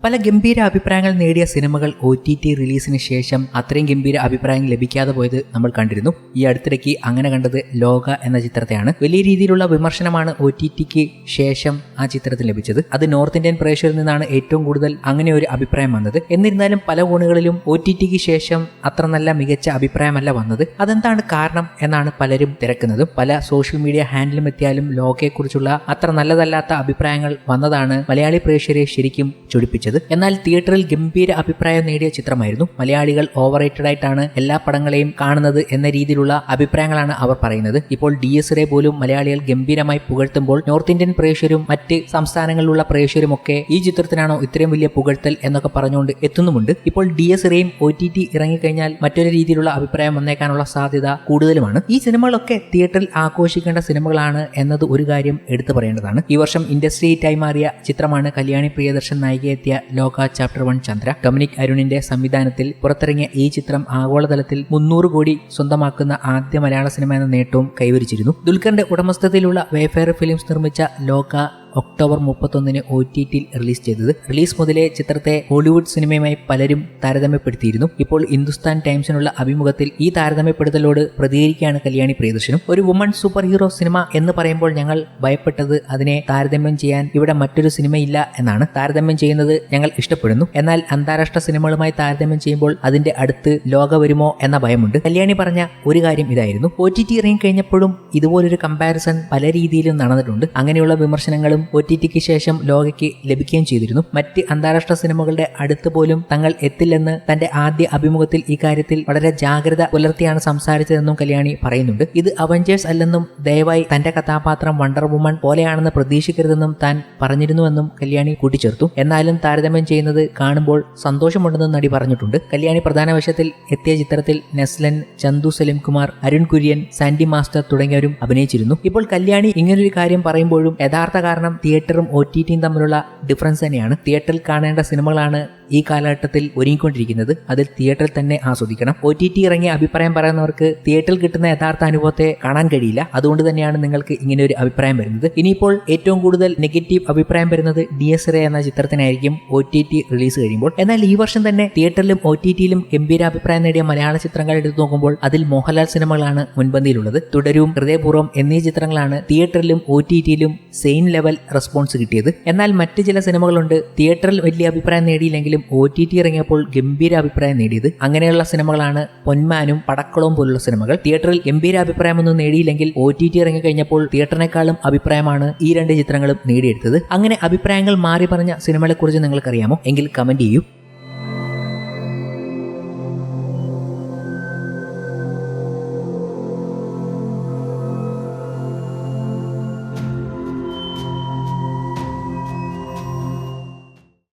പല ഗംഭീര അഭിപ്രായങ്ങൾ നേടിയ സിനിമകൾ ഒ ടി ടി റിലീസിന് ശേഷം അത്രയും ഗംഭീര അഭിപ്രായം ലഭിക്കാതെ പോയത് നമ്മൾ കണ്ടിരുന്നു. ഈ അടുത്തിടയ്ക്ക് അങ്ങനെ കണ്ടത് ലോക എന്ന ചിത്രത്തെയാണ്. വലിയ രീതിയിലുള്ള വിമർശനമാണ് ഒ ടി ടിക്ക് ശേഷം ആ ചിത്രത്തിൽ ലഭിച്ചത്. അത് നോർത്ത് ഇന്ത്യൻ പ്രേക്ഷകരിൽ നിന്നാണ് ഏറ്റവും കൂടുതൽ അങ്ങനെ ഒരു അഭിപ്രായം വന്നത്. എന്നിരുന്നാലും പല കോണുകളിലും ഒ ടി ടിക്ക് ശേഷം അത്ര നല്ല മികച്ച അഭിപ്രായമല്ല വന്നത്. അതെന്താണ് കാരണം എന്നാണ് പലരും തിരക്കുന്നതും. പല സോഷ്യൽ മീഡിയ ഹാൻഡിലും എത്തിയാലും ലോകയെക്കുറിച്ചുള്ള അത്ര നല്ലതല്ലാത്ത അഭിപ്രായങ്ങൾ വന്നതാണ് മലയാളി പ്രേക്ഷകരെ ശരിക്കും ചൊടിപ്പിച്ചത്. എന്നാൽ തിയേറ്ററിൽ ഗംഭീര അഭിപ്രായം നേടിയ ചിത്രമായിരുന്നു. മലയാളികൾ ഓവർ ആയിട്ടാണ് എല്ലാ പടങ്ങളെയും കാണുന്നത് എന്ന രീതിയിലുള്ള അഭിപ്രായങ്ങളാണ് അവർ പറയുന്നത്. ഇപ്പോൾ ഡി എസ് പോലും മലയാളികൾ ഗംഭീരമായി പുകഴ്ത്തുമ്പോൾ നോർത്ത് ഇന്ത്യൻ പ്രേക്ഷകരും മറ്റ് സംസ്ഥാനങ്ങളിലുള്ള പ്രേക്ഷകരും ഒക്കെ ഈ ചിത്രത്തിനാണോ ഇത്രയും വലിയ പുകഴ്ത്തൽ എന്നൊക്കെ പറഞ്ഞുകൊണ്ട് എത്തുന്നുമുണ്ട്. ഇപ്പോൾ ഡി എസ് റേയും ഒ ടി ടി ഇറങ്ങിക്കഴിഞ്ഞാൽ മറ്റൊരു രീതിയിലുള്ള അഭിപ്രായം വന്നേക്കാനുള്ള സാധ്യത കൂടുതലുമാണ്. ഈ സിനിമകളൊക്കെ തിയേറ്ററിൽ ആഘോഷിക്കേണ്ട സിനിമകളാണ് എന്നത് ഒരു കാര്യം എടുത്തു പറയേണ്ടതാണ്. ഈ വർഷം ഇൻഡസ്ട്രി ഹിറ്റായി മാറിയ ചിത്രമാണ് കല്യാണി പ്രിയദർശൻ നായികയെത്തിയ ലോക ചാപ്റ്റർ വൺ ചന്ദ്ര ഡൊമിനിക് അരുണിന്റെ സംവിധാനത്തിൽ പുറത്തിറങ്ങിയ ഈ ചിത്രം ആഗോളതലത്തിൽ മുന്നൂറ് കോടി സ്വന്തമാക്കുന്ന ആദ്യ മലയാള സിനിമ എന്ന നേട്ടവും കൈവരിച്ചിരുന്നു. ദുൽഖറിന്റെ ഉടമസ്ഥതയിലുള്ള വേഫെയർ ഫിലിംസ് നിർമ്മിച്ച ലോക ഒക്ടോബർ മുപ്പത്തൊന്നിന് ഒ ടി ടിയിൽ റിലീസ് ചെയ്തത്. റിലീസ് മുതലേ ചിത്രത്തെ ഹോളിവുഡ് സിനിമയുമായി പലരും താരതമ്യപ്പെടുത്തിയിരുന്നു. ഇപ്പോൾ ഹിന്ദുസ്ഥാൻ ടൈംസിനുള്ള അഭിമുഖത്തിൽ ഈ താരതമ്യപ്പെടുത്തലോട് പ്രതികരിക്കുകയാണ് കല്യാണി പ്രിയദർശനും. ഒരു വുമൺ സൂപ്പർ ഹീറോ സിനിമ എന്ന് പറയുമ്പോൾ ഞങ്ങൾ ഭയപ്പെട്ടത് അതിനെ താരതമ്യം ചെയ്യാൻ ഇവിടെ മറ്റൊരു സിനിമയില്ല എന്നാണ്. താരതമ്യം ചെയ്യുന്നത് ഞങ്ങൾ ഇഷ്ടപ്പെടുന്നു. എന്നാൽ അന്താരാഷ്ട്ര സിനിമകളുമായി താരതമ്യം ചെയ്യുമ്പോൾ അതിന്റെ അടുത്ത് ലോക വരുമോ എന്ന ഭയമുണ്ട്. കല്യാണി പറഞ്ഞ ഒരു കാര്യം ഇതായിരുന്നു. ഒ ടി ടി ഇറങ്ങി കഴിഞ്ഞപ്പോഴും ഇതുപോലൊരു കമ്പാരിസൺ പല രീതിയിലും നടന്നിട്ടുണ്ട്. അങ്ങനെയുള്ള വിമർശനങ്ങളും ഒ ടി ടിക്ക് ശേഷം ലോകയ്ക്ക് ലഭിക്കുകയും ചെയ്തിരുന്നു. മറ്റ് അന്താരാഷ്ട്ര സിനിമകളുടെ അടുത്ത് പോലും തങ്ങൾ എത്തില്ലെന്ന് തന്റെ ആദ്യ അഭിമുഖത്തിൽ ഇക്കാര്യത്തിൽ വളരെ ജാഗ്രത പുലർത്തിയാണ് സംസാരിച്ചതെന്നും കല്യാണി പറയുന്നുണ്ട്. ഇത് അവഞ്ചേഴ്സ് അല്ലെന്നും ദയവായി തന്റെ കഥാപാത്രം വണ്ടർ വുമൺ പോലെയാണെന്ന് പ്രതീക്ഷിക്കരുതെന്നും താൻ പറഞ്ഞിരുന്നുവെന്നും കല്യാണി കൂട്ടിച്ചേർത്തു. എന്നാലും താരതമ്യം ചെയ്യുന്നത് കാണുമ്പോൾ സന്തോഷമുണ്ടെന്നും നടി പറഞ്ഞിട്ടുണ്ട്. കല്യാണി പ്രധാന വശത്തിൽ എത്തിയ ചിത്രത്തിൽ നെസ്ലൻ ചന്തു സലിം കുമാർ അരുൺ കുര്യൻ സാൻഡി മാസ്റ്റർ തുടങ്ങിയവരും അഭിനയിച്ചിരുന്നു. ഇപ്പോൾ കല്യാണി ഇങ്ങനൊരു കാര്യം പറയുമ്പോഴും യഥാർത്ഥ കാരണം തിയേറ്ററും ഒ ടി ടിയും തമ്മിലുള്ള ഡിഫറൻസ് തന്നെയാണ്. തിയേറ്ററിൽ കാണേണ്ട സിനിമകളാണ് ഈ കാലഘട്ടത്തിൽ ഒരുങ്ങിക്കൊണ്ടിരിക്കുന്നത്. അതിൽ തിയേറ്ററിൽ തന്നെ ആസ്വദിക്കണം. ഒ ടി ടി ഇറങ്ങിയ അഭിപ്രായം പറയുന്നവർക്ക് തിയേറ്ററിൽ കിട്ടുന്ന യഥാർത്ഥ അനുഭവത്തെ കാണാൻ കഴിയില്ല. അതുകൊണ്ട് തന്നെയാണ് നിങ്ങൾക്ക് ഇങ്ങനെ ഒരു അഭിപ്രായം വരുന്നത്. ഇനിയിപ്പോൾ ഏറ്റവും കൂടുതൽ നെഗറ്റീവ് അഭിപ്രായം വരുന്നത് ഡി എസ് എന്ന ചിത്രത്തിനായിരിക്കും ഒ ടി ടി റിലീസ് കഴിയുമ്പോൾ. എന്നാൽ ഈ വർഷം തന്നെ തിയേറ്ററിലും ഒ ടി ടിയിലും ഗംഭീര അഭിപ്രായം നേടിയ മലയാള ചിത്രങ്ങൾ എടുത്തു നോക്കുമ്പോൾ അതിൽ മോഹൻലാൽ സിനിമകളാണ് മുൻപന്തിയിലുള്ളത്. തുടരും ഹൃദയപൂർവം എന്നീ ചിത്രങ്ങളാണ് തിയേറ്ററിലും ഒ ടി ടിയിലും സെയിം ലെവൽ റെസ്പോൺസ് കിട്ടിയത്. എന്നാൽ മറ്റ് ചില സിനിമകളുണ്ട്. തിയേറ്ററിൽ വലിയ അഭിപ്രായം നേടിയില്ലെങ്കിലും ഒ ടി ടി ഇറങ്ങിയപ്പോൾ ഗംഭീര അഭിപ്രായം നേടിയത്. അങ്ങനെയുള്ള സിനിമകളാണ് പൊന്മാനും പടക്കളവും പോലുള്ള സിനിമകൾ. തിയേറ്ററിൽ ഗംഭീര അഭിപ്രായമൊന്നും നേടിയില്ലെങ്കിൽ ഒ ടി ടി ഇറങ്ങിക്കഴിഞ്ഞപ്പോൾ തിയേറ്ററിനേക്കാളും അഭിപ്രായമാണ് ഈ രണ്ട് ചിത്രങ്ങളും നേടിയെടുത്തത്. അങ്ങനെ അഭിപ്രായങ്ങൾ മാറി പറഞ്ഞ സിനിമകളെക്കുറിച്ച് നിങ്ങൾക്കറിയാമോ? എങ്കിൽ കമന്റ് ചെയ്യൂ.